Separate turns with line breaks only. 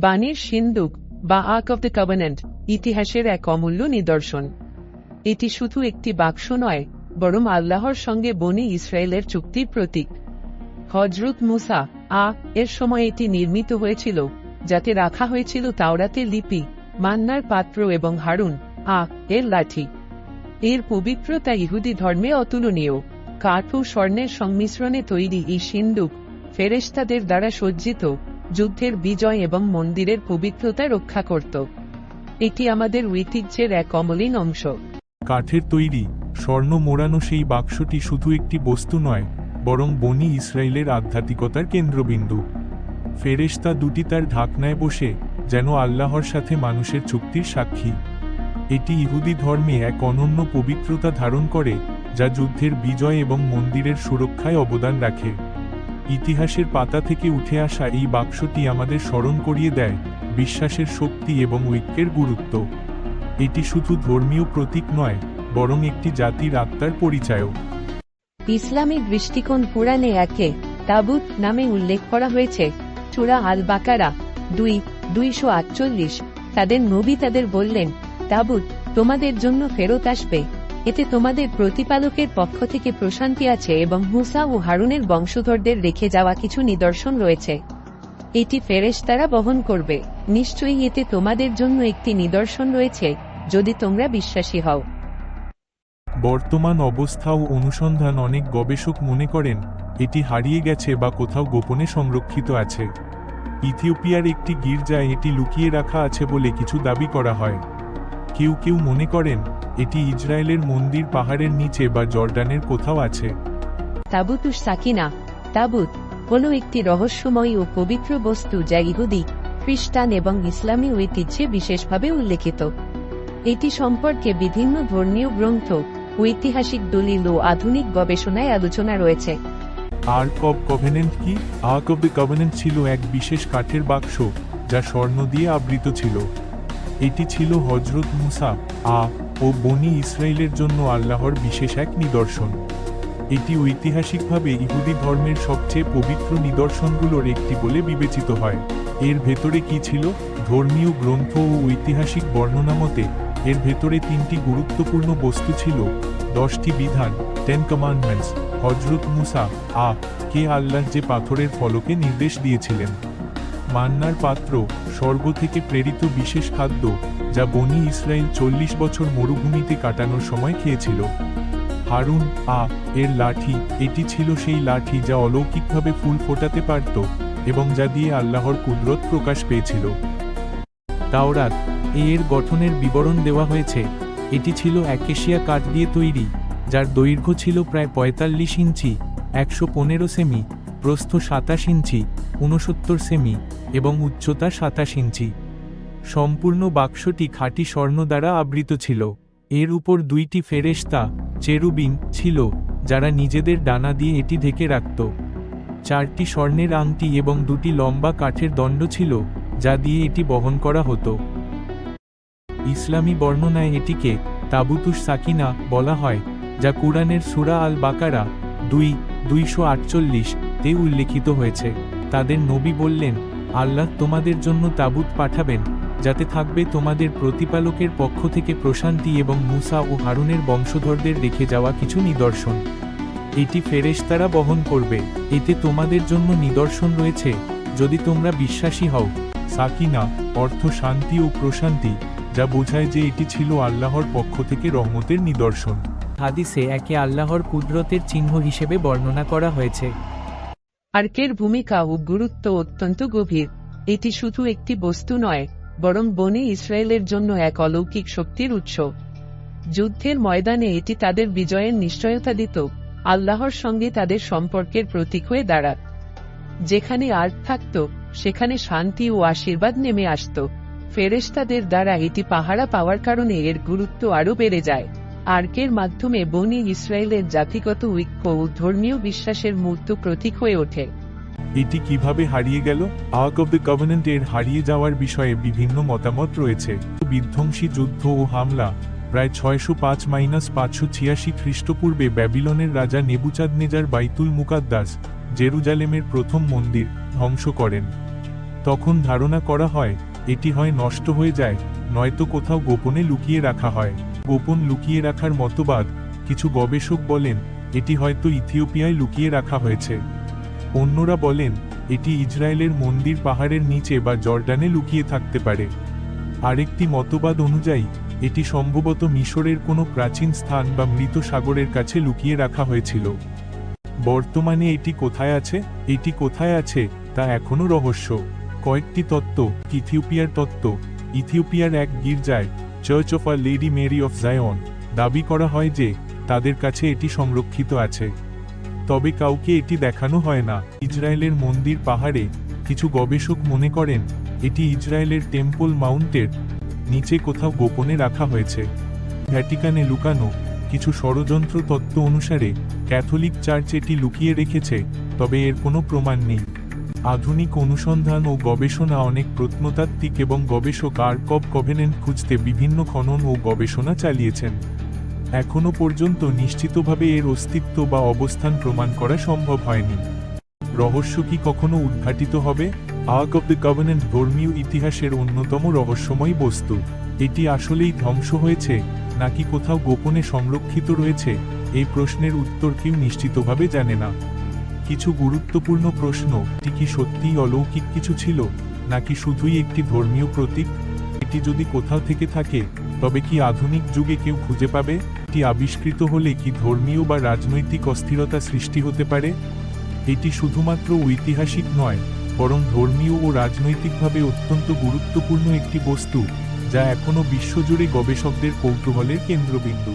বাণীর সিন্দুক বা আক অব দ্য কভেনেন্ট ইতিহাসের এক অমূল্য নিদর্শন। এটি শুধু একটি বাক্স নয়, বরং আল্লাহর সঙ্গে বনি ইসরায়েলের চুক্তির প্রতীক। হজরত মুসা আ, এর সময় এটি নির্মিত হয়েছিল, যাতে রাখা হয়েছিল তাওরাতের লিপি, মান্নার পাত্র এবং হারুন, আ, এর লাঠি। এর পবিত্রতা ইহুদি ধর্মে অতুলনীয়। কাঠ ও স্বর্ণের সংমিশ্রণে তৈরি এই সিন্দুক ফেরেশতাদের দ্বারা সজ্জিত। যুদ্ধের বিজয় এবং মন্দিরের পবিত্রতা রক্ষা করত। এটি আমাদের ঐতিহ্যের এক অমলিন অংশ।
কাঠের তৈরি, স্বর্ণ মোড়ানো সেই বাক্সটি শুধু একটি বস্তু নয়, বরং বনি ইসরায়েলের আধ্যাত্মিকতার কেন্দ্রবিন্দু। ফেরেশতা দুটি তার ঢাকনায় বসে যেন আল্লাহর সাথে মানুষের চুক্তির সাক্ষী। এটি ইহুদি ধর্মে এক অনন্য পবিত্রতা ধারণ করে, যা যুদ্ধের বিজয় এবং মন্দিরের সুরক্ষায় অবদান রাখে। ইতিহাসের পাতা থেকে উঠে আসা এই বাক্সটি আমাদের স্মরণ করিয়ে দেয়, বিশ্বাসের শক্তি এবং ঐক্যের গুরুত্ব। এটি শুধু ধর্মীয় প্রতীক নয়, বরং একটি জাতির আত্মার পরিচায়ক।
ইসলামিক দৃষ্টিকোণ পুরাণে একে তাবুত নামে উল্লেখ করা হয়েছে। চূড়া আল বাকারা দুই, দুইশো আটচল্লিশ। তাদের নবী তাদের বললেন, তাবুত, তোমাদের জন্য ফেরত আসবে। এতে তোমাদের প্রতিপালকের পক্ষ থেকে প্রশান্তি আছে এবং মুসা ও হারুনের বংশধরদের রেখে যাওয়া কিছু নিদর্শন রয়েছে। এটি ফেরেশতারা বহন করবে। নিশ্চয়ই এতে তোমাদের জন্য একটি নিদর্শন রয়েছে, যদি তোমরা বিশ্বাসী হও।
বর্তমান অবস্থা ও অনুসন্ধান অনেক গবেষক মনে করেন, এটি হারিয়ে গেছে বা কোথাও গোপনে সংরক্ষিত আছে। ইথিওপিয়ার একটি গির্জায় এটি লুকিয়ে রাখা আছে বলে কিছু দাবি করা হয়। কেউ কেউ মনে করেন এটি ইসরায়েলের মন্দির পাহাড়ের নিচে বা জর্ডানের কোথাও আছে।
তাবুতুস সাকিনা তাবুত হল একটি রহস্যময় ও পবিত্র বস্তু যা ইহুদি খ্রিস্টান এবং ইসলামী ঐতিহ্যে বিশেষভাবে উল্লেখিত। এটি সম্পর্কে বিভিন্ন ধর্মীয় গ্রন্থ ঐতিহাসিক দলিল ও আধুনিক গবেষণায় আলোচনা রয়েছে।
আর্ক অব কভেনেন্ট কি? আর্ক অব দ্য কভেনেন্ট ছিল এক বিশেষ কাঠের বাক্স যা স্বর্ণ দিয়ে আবৃত ছিল। এটি ছিল হজরত মুসা আ ও বনি ইসরায়েলের জন্য আল্লাহর বিশেষ এক নিদর্শন। এটি ঐতিহাসিকভাবে ইহুদি ধর্মের সবচেয়ে পবিত্র নিদর্শনগুলোর একটি বলে বিবেচিত হয়। এর ভেতরে কি ছিল? ধর্মীয় গ্রন্থ ও ঐতিহাসিক বর্ণনা মতে, এর ভেতরে তিনটি গুরুত্বপূর্ণ বস্তু ছিল, দশটি বিধান টেন কমান্ডমেন্টস হজরত মুসা আ কে আল্লাহ যে পাথরের ফলকে নির্দেশ দিয়েছিলেন। মান্নার পাত্র, স্বর্গ থেকে প্রেরিত বিশেষ খাদ্য, যা বনি ইসরায়েল চল্লিশ বছর মরুভূমিতে কাটানোর সময় খেয়েছিল। হারুন, আ, এর লাঠি, এটি ছিল সেই লাঠি যা অলৌকিকভাবে ফুল ফোটাতে পারত এবং যা দিয়ে আল্লাহর কুদরত প্রকাশ পেয়েছিল। তাওরাত এর গঠনের বিবরণ দেওয়া হয়েছে। এটি ছিল অ্যাকেশিয়া কাঠ দিয়ে তৈরি, যার দৈর্ঘ্য ছিল প্রায় পঁয়তাল্লিশ ইঞ্চি, একশো পনেরো সেমি, প্রস্থ সাতাশ ইঞ্চি, ঊনসত্তর সেমি এবং উচ্চতা সাতাশ ইঞ্চি। সম্পূর্ণ বাক্সটি খাঁটি স্বর্ণ দ্বারা আবৃত ছিল। এর উপর দুইটি ফেরেশতা চেরুবিং ছিল, যারা নিজেদের ডানা দিয়ে এটি ঢেকে রাখত। চারটি স্বর্ণের আংটি এবং দুটি লম্বা কাঠের দণ্ড ছিল, যা দিয়ে এটি বহন করা হতো। ইসলামী বর্ণনায় এটিকে তাবুতুস সাকিনা বলা হয়, যা কুরআনের সুরা আল বাকারা দুই, দুইশো তে উল্লেখিত হয়েছে। তাদের নবী বললেন আল্লাহ তোমাদের জন্য তাবুত পাঠাবেন, যাতে থাকবে তোমাদের প্রতিপালকের পক্ষ থেকে প্রশান্তি এবং মুসা ও হারুনের বংশধরদের রেখে যাওয়া কিছু নিদর্শন। এটি ফেরেশতারা বহন করবে, এতে তোমাদের জন্য নিদর্শন রয়েছে, যদি তোমরা বিশ্বাসী হও। সাকিনা, অর্থ শান্তি ও প্রশান্তি, যা বোঝায় যে এটি ছিল আল্লাহর পক্ষ থেকে রহমতের নিদর্শন।
হাদিসে একে আল্লাহর কুদরতের চিহ্ন হিসেবে বর্ণনা করা হয়েছে।
আর্কের ভূমিকা ও গুরুত্ব অত্যন্ত গভীর। এটি শুধু একটি বস্তু নয়, বরং বনে ইসরায়েলের জন্য এক অলৌকিক শক্তির উৎস। যুদ্ধের ময়দানে এটি তাদের বিজয়ের নিশ্চয়তা দিত, আল্লাহর সঙ্গে তাদের সম্পর্কের প্রতীক হয়ে দাঁড়াত। যেখানে আর্ক থাকত, সেখানে শান্তি ও আশীর্বাদ নেমে আসত। ফেরেশতাদের দ্বারা এটি পাহারা পাওয়ার কারণে এর গুরুত্ব আরও বেড়ে যায়। আর্কের মাধ্যমে বনি ইসরায়েলের জাতিগত ঐক্য ও ধর্মীয় বিশ্বাসের মূর্ত প্রতীক হয়ে ওঠে।
এটি কীভাবে হারিয়ে গেল? আর্ক অব দ্য কভেনেন্ট এর হারিয়ে যাওয়ার বিষয়ে বিভিন্ন মতামত রয়েছে। বিধ্বংসী যুদ্ধ ও হামলা, প্রায় ছয়শো পাঁচ মাইনাস পাঁচশো ছিয়াশি খ্রিস্টপূর্বে ব্যাবিলনের রাজা নেবুচাঁদ নেজার বাইতুল মুকাদ্দাস জেরুজালেমের প্রথম মন্দির ধ্বংস করেন। তখন ধারণা করা হয়, এটি হয় নষ্ট হয়ে যায়, নয়তো কোথাও গোপনে লুকিয়ে রাখা হয়। গোপন লুকিয়ে রাখার মতবাদ কিছু গবেষক বলেন, এটি হয়তো ইথিওপিয়ায় লুকিয়ে রাখা হয়েছে। অন্যরা বলেন, এটি ইসরায়েলের মন্দির পাহাড়ের নিচে বা জর্ডানে লুকিয়ে থাকতে পারে। আরেকটি মতবাদ অনুযায়ী, এটি সম্ভবত মিশরের কোনো প্রাচীন স্থান বা মৃত সাগরের কাছে লুকিয়ে রাখা হয়েছিল। বর্তমানে এটি কোথায় আছে? এটি কোথায় আছে তা এখনও রহস্য। কয়েকটি তত্ত্ব, ইথিওপিয়ার তত্ত্ব, ইথিওপিয়ার এক গির্জায় church of a lady Mary of Zion দাবি করা হয় যে, তাদের কাছে এটি সংরক্ষিত আছে। তবে কাউকে এটি দেখানো হয় না। ইসরায়েলের মন্দির পাহাড়ে কিছু গবেষক মনে করেন, এটি ইসরায়েলের টেম্পল মাউন্টের নিচে কোথাও গোপনে রাখা হয়েছে। ভ্যাটিকানে লুকানো কিছু ষড়যন্ত্র তত্ত্ব অনুসারে ক্যাথলিক চার্চ এটি লুকিয়ে রেখেছে, তবে এর কোনো প্রমাণ নেই। আধুনিক অনুসন্ধান ও গবেষণা অনেক প্রত্নতাত্ত্বিক এবং গবেষক আর্ক অব কভেনেন্ট খুঁজতে বিভিন্ন খনন ও গবেষণা চালিয়েছেন। এখনও পর্যন্ত নিশ্চিতভাবে এর অস্তিত্ব বা অবস্থান প্রমাণ করা সম্ভব হয়নি। রহস্য কি কখনো উদ্ঘাটিত হবে? আর্ক অব দ্য গভর্নেন্ট ধর্মীয় ইতিহাসের অন্যতম রহস্যময় বস্তু। এটি আসলেই ধ্বংস হয়েছে, নাকি কোথাও গোপনে সংরক্ষিত রয়েছে? এই প্রশ্নের উত্তর কেউ নিশ্চিতভাবে জানে না। কিছু গুরুত্বপূর্ণ প্রশ্ন, এটি কি সত্যিই অলৌকিক কিছু ছিল, নাকি শুধুই একটি ধর্মীয় প্রতীক? এটি যদি কোথাও থেকে থাকে, তবে কি আধুনিক যুগে কেউ খুঁজে পাবে? এটি আবিষ্কৃত হলে কি ধর্মীয় বা রাজনৈতিক অস্থিরতা সৃষ্টি হতে পারে? এটি শুধুমাত্র ঐতিহাসিক নয়, বরং ধর্মীয় ও রাজনৈতিকভাবে অত্যন্ত গুরুত্বপূর্ণ একটি বস্তু, যা এখনও বিশ্বজুড়ে গবেষকদের কৌতূহলের কেন্দ্রবিন্দু।